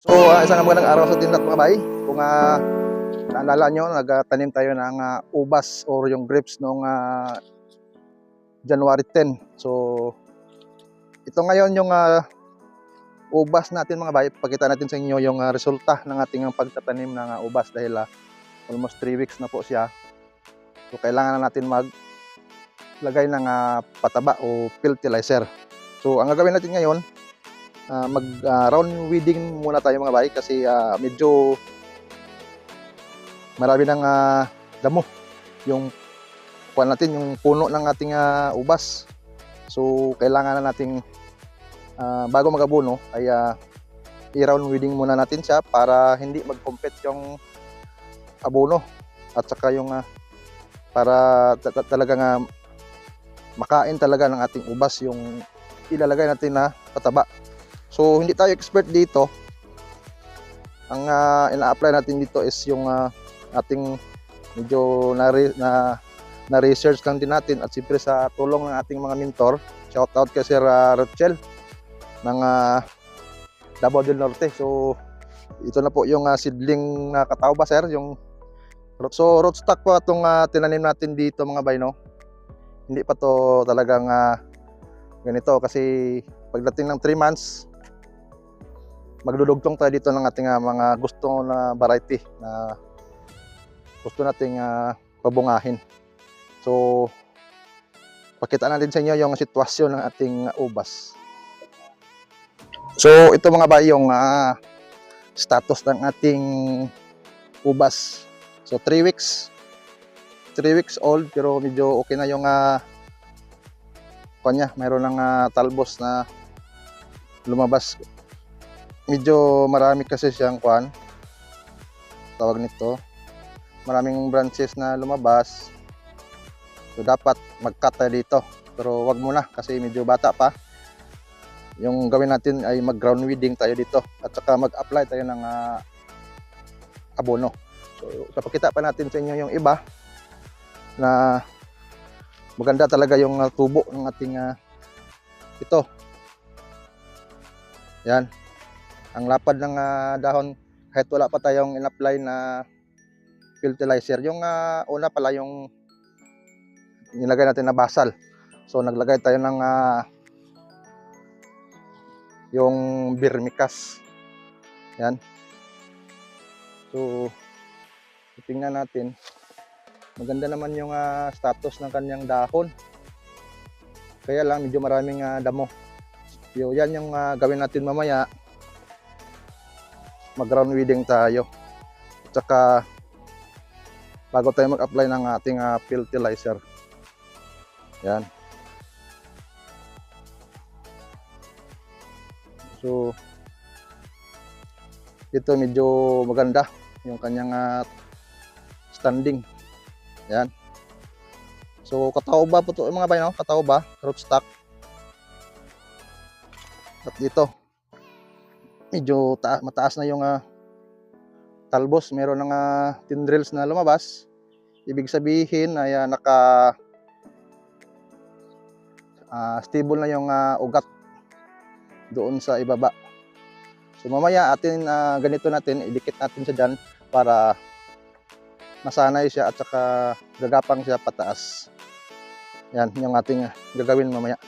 So, uh, isang magandang araw sa atin lahat mga bay. Kung uh, naalala nyo, nagtanim tayo ng uh, ubas or yung grapes noong uh, January 10. So, ito ngayon yung uh, ubas natin mga bay. Pakita natin sa inyo yung uh, resulta ng ating pagtatanim ng uh, ubas dahil uh, almost 3 weeks na po siya. So, kailangan na natin mag lagay ng uh, pataba o fertilizer. So, ang gagawin natin ngayon, uh, mag uh, round weeding muna tayo mga bay kasi uh, medyo marami ng uh, damo yung kuha natin yung puno ng ating uh, ubas. So kailangan na nating uh, bago magabuno ay uh, i-round weeding muna natin siya para hindi mag-compete yung abono at saka yung uh, para ta- ta- talagang uh, makain talaga ng ating ubas yung ilalagay natin na pataba So hindi tayo expert dito. Ang uh, ina-apply natin dito is yung uh, ating medyo na, na na research lang din natin at siyempre sa tulong ng ating mga mentor. Shout out kay Sir uh, Rochelle ng uh, Davao del Norte. So ito na po yung uh, seedling na katawba sir, yung So rootstock po itong uh, tinanim natin dito mga bayno. Hindi pa to talagang uh, ganito kasi pagdating ng 3 months magdudugtong tayo dito ng ating uh, mga gusto na variety na gusto nating uh, pabungahin. So, pakita natin sa inyo yung sitwasyon ng ating ubas. So, ito mga ba yung uh, status ng ating ubas. So, 3 weeks. 3 weeks old pero medyo okay na yung uh, kanya. Mayroon ng uh, talbos na lumabas medyo marami kasi siyang kwan. Tawag nito. Maraming branches na lumabas. So dapat mag-cut tayo dito. Pero wag muna kasi medyo bata pa. Yung gawin natin ay mag ground weeding tayo dito. At saka mag-apply tayo ng uh, abono. So papakita pa natin sa inyo yung iba na maganda talaga yung uh, tubo ng ating uh, ito. Yan ang lapad ng uh, dahon kahit wala pa tayong in-apply na fertilizer. Yung uh, una pala yung nilagay natin na basal. So naglagay tayo ng uh, yung vermicast. Yan. So tingnan natin. Maganda naman yung uh, status ng kanyang dahon. Kaya lang medyo maraming uh, damo. Yo, yan yung uh, gawin natin mamaya mag ground weeding tayo. At saka bago tayo mag-apply ng ating uh, fertilizer. Yan. So ito medyo maganda yung kanyang uh, standing. Yan. So katauba po to mga bayo no? katauba rootstock. At dito medyo ta- mataas na yung uh, talbos. Meron ng uh, tendrils na lumabas. Ibig sabihin ay uh, naka uh, stable na yung uh, ugat doon sa ibaba. So mamaya atin uh, ganito natin, idikit natin siya dyan para masanay siya at saka gagapang siya pataas. Yan, yung ating gagawin mamaya.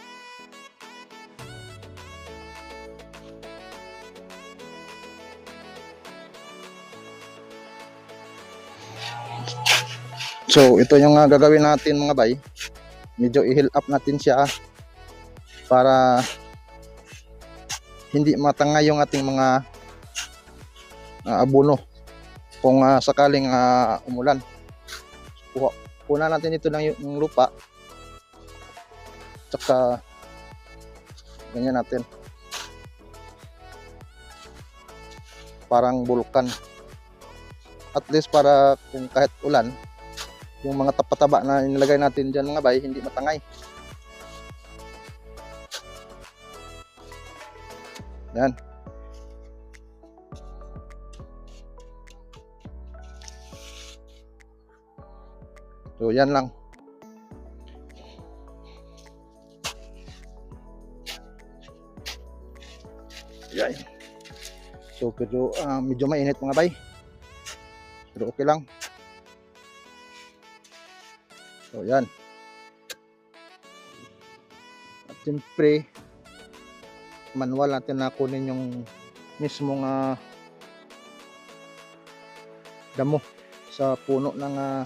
So, ito yung uh, gagawin natin mga bay. Medyo i-heal up natin siya para hindi matangay yung ating mga uh, abono kung uh, sakaling uh, umulan. Kuha, natin ito ng yung lupa. Tsaka ganyan natin. Parang bulkan. At least para kung kahit ulan, yung mga tapataba na inilagay natin dyan mga bay, hindi matangay. Yan. So yan lang. Yan. So pero ah, medyo mainit mga bay. Pero okay lang. So yan. At siyempre, manual natin na kunin yung mismong ah, damo sa puno ng ah,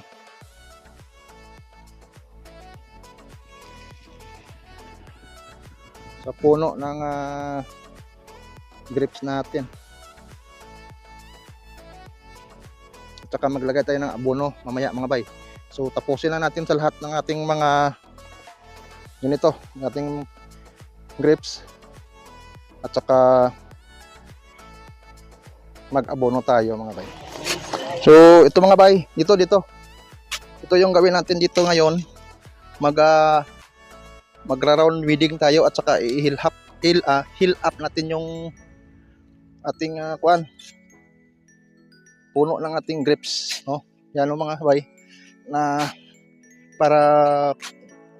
sa puno ng ah, grapes natin. At saka maglagay tayo ng abono mamaya mga bay. So tapusin na natin sa lahat ng ating mga ganito, ng ating grapes. At saka mag-abono tayo mga bay. So ito mga bay, dito dito. Ito yung gawin natin dito ngayon. Mag ah, magra-round weeding tayo at saka i-heal up, heal, ah, heal up natin yung ating uh, kuan puno ng ating grapes no yan o mga bay na para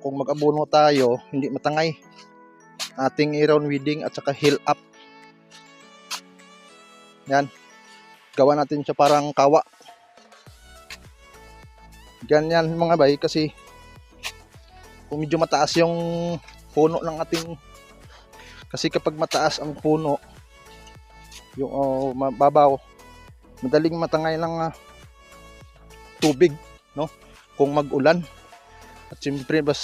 kung mag-abono tayo hindi matangay. Ating i-round weeding at saka heal up. Yan. Gawa natin siya parang kawa. Ganyan mga bay kasi kung medyo mataas yung puno ng ating kasi kapag mataas ang puno yung oh, mababaw madaling matangay ng ah, tubig no? Kung mag-ulan. At siyempre mas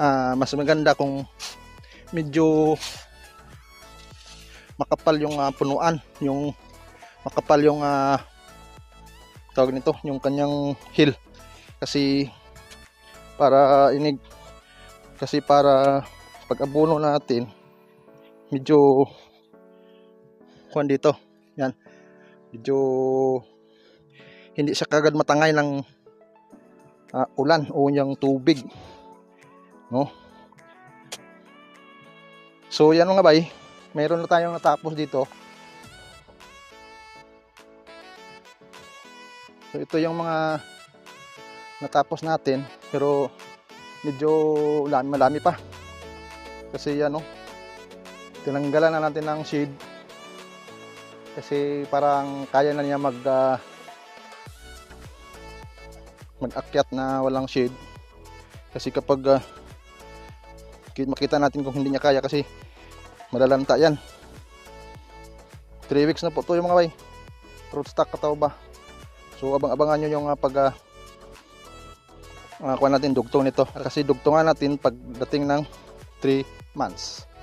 ah, mas maganda kung medyo makapal yung ah, punuan yung makapal yung ah, tawag nito yung kanyang hill. Kasi para inig kasi para pag abono natin medyo kuan dito yan medyo hindi siya kagad matangay ng ah, ulan o yung tubig. No? So yan mga bay meron na tayong natapos dito. So ito yung mga natapos natin pero medyo lami malami pa. Kasi ano tinanggalan na natin ng shade. Kasi parang kaya na niya mag ah, mag-akyat na walang shade. Kasi kapag ki- makita natin kung hindi niya kaya kasi malalanta yan. 3 weeks na po to yung mga bay. Root stock kataw ba? So abang-abangan nyo yung ah, pag uh, kuha natin dugtong nito. Kasi dugtungan natin pagdating ng 3 months